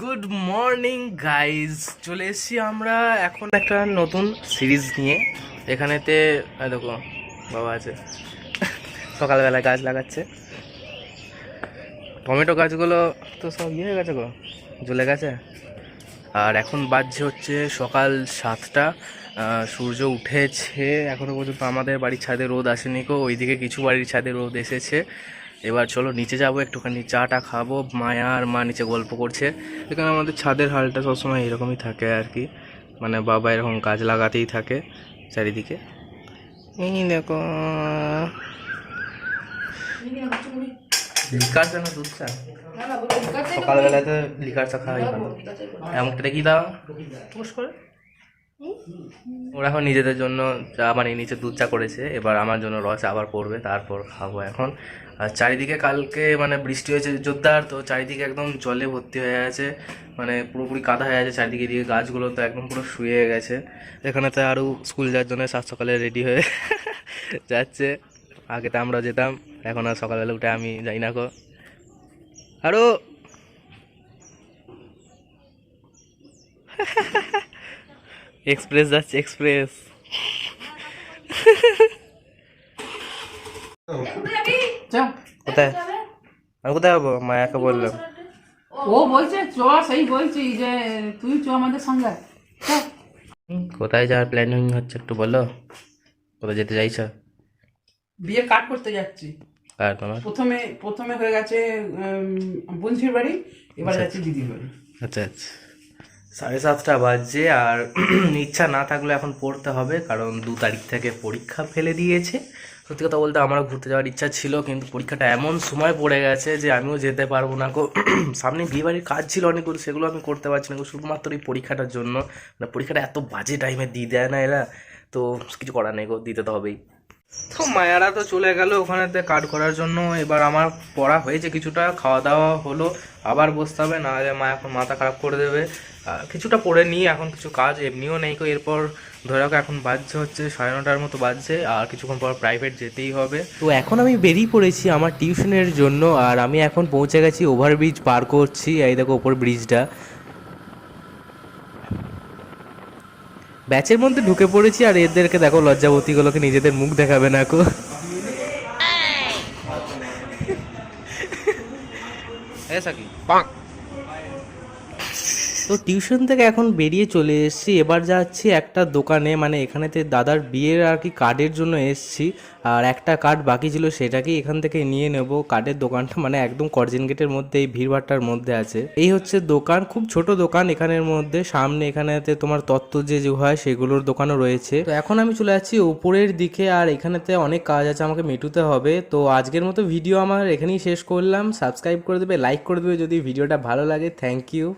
Good morning guys চলে এসেছি আমরা এখন একটা নতুন সিরিজ নিয়ে। এখানেতে দেখো, বাবা আছে। সকালবেলায় গাছ লাগাচ্ছে। টমেটো গাছগুলো তো সব ইয়ে হয়ে গেছে গো, জ্বলে গেছে। আর এখন বাজছে হচ্ছে সকাল সাতটা। সূর্য উঠেছে, এখনও পর্যন্ত আমাদের বাড়ির ছাদে রোদ আসেনি কো ওইদিকে কিছু বাড়ির ছাদে রোদ এসেছে। এবার চলো নিচে যাব একটুখানি চাটা খাব। মায়া আর মা নিচে গল্প করছে। এখানে আমাদের ছাদের হালটা সবসময় এরকমই থাকে আর কি। মানে বাবা এরকম গাছ লাগাতেই থাকে চারিদিকে। এই দেখো লিকার চা। না দুধ চা সকালবেলায় তো লিকার চা খাওয়াই ভালো এমনটা কি দাও। করে। ওরা এখন নিজেদের জন্য চা বানিয়ে নিচে দুধ চা করেছে। এবার আমার জন্য রস আবার পড়বে, তারপর খাব এখন। আর চারিদিকে কালকে মানে বৃষ্টি হয়েছে জোরদার, তো চারিদিকে একদম জলে ভর্তি হয়ে আছে। মানে পুরোপুরি কাদা হয়ে আছে চারিদিকে দিকে গাছগুলো তো একদম পুরো শুয়ে গেছে। এখানে তো আরও স্কুল যাওয়ার জন্য সাত সকালে রেডি হয়ে যাচ্ছে। আগে তো আমরা যেতাম, এখন আর সকালবেলা উঠে আমি যাই না কো আরও এক্সপ্রেস যাচ্ছে এক্সপ্রেস। কোথায়? আমি কোথায় হব? মায়াকে বললাম। ও বলছে চ সেই বলছি যে তুই চ আমাদের সঙ্গে কোথায় যাওয়ার প্ল্যানিং হচ্ছে একটু বলো? কোথায় যেতে চাইছো? বিয়ের কাট করতে যাচ্ছি? আর তোমার? প্রথমে প্রথমে হয়ে গেছে বঞ্চির বাড়ি এবার যাচ্ছি দিদির বাড়ি। আচ্ছা আচ্ছা। সাড়ে সাতটা বাজছে আর ইচ্ছা না থাকলে এখন পড়তে হবে, কারণ দু তারিখ থেকে পরীক্ষা ফেলে দিয়েছে। সত্যি কথা বলতে আমারও ঘুরতে যাওয়ার ইচ্ছা ছিল, কিন্তু পরীক্ষাটা এমন সময় পড়ে গেছে যে আমিও যেতে পারব না গো। সামনে বিয়ে বাড়ির কাজ ছিল অনেকগুলো, সেগুলো আমি করতে পারছি না শুধুমাত্র এই পরীক্ষাটার জন্য। মানে পরীক্ষাটা এত বাজে টাইমে দিয়ে দেয় না এরা, তো কিছু করার নেই গো, দিতে তো হবেই। তো মায়ারা তো চলে গেল ওখানেতে কাট করার জন্য। এবার আমার পড়া হয়েছে কিছুটা খাওয়া দাওয়া হলো, আবার বসতে হবে না হলে মা এখন মাথা খারাপ করে দেবে। কিছুটা পড়ে নিই, এখন কিছু কাজ এমনিও নেই কো, এরপর ধরে রাখো এখন বাজছে হচ্ছে সাড়ে নটার মতো বাজছে, আর কিছুক্ষণ পর প্রাইভেট যেতেই হবে। তো এখন আমি বেরিয়ে পড়েছি আমার টিউশনের জন্য, আর আমি এখন পৌঁছে গেছি ওভারব্রিজ পার করছি, এই দেখো ওপর ব্রিজটা ব্যাচের মধ্যে ঢুকে পড়েছি আর এদেরকে দেখো লজ্জাবতীগুলোকে নিজেদের মুখ দেখাবে না কো। সাকি। তো টিউশন থেকে এখন বেরিয়ে চলে এসেছি। এবার যাচ্ছি একটা দোকানে মানে এখানেতে দাদার বিয়ের আর কি কার্ডের জন্য এসেছি। আর একটা কার্ড বাকি ছিল, সেটাকেই এখান থেকে নিয়ে নেব। কার্ডের দোকানটা মানে একদম করজেন গেটের মধ্যে, এই ভিড়ভাট্টার মধ্যে আছে। এই হচ্ছে দোকান, খুব ছোট দোকান এখানের মধ্যে। সামনে এখানেতে তোমার তত্ত্ব যে যে হয়, সেগুলোর দোকানও রয়েছে। তো এখন আমি চলে যাচ্ছি উপরের দিকে, আর এখানেতে অনেক কাজ আছে, আমাকে মেটুতে হবে। তো আজকের মতো ভিডিও আমার এখানেই শেষ করলাম। সাবস্ক্রাইব করে দেবে লাইক করে দেবে যদি ভিডিওটা ভালো লাগে। Thank you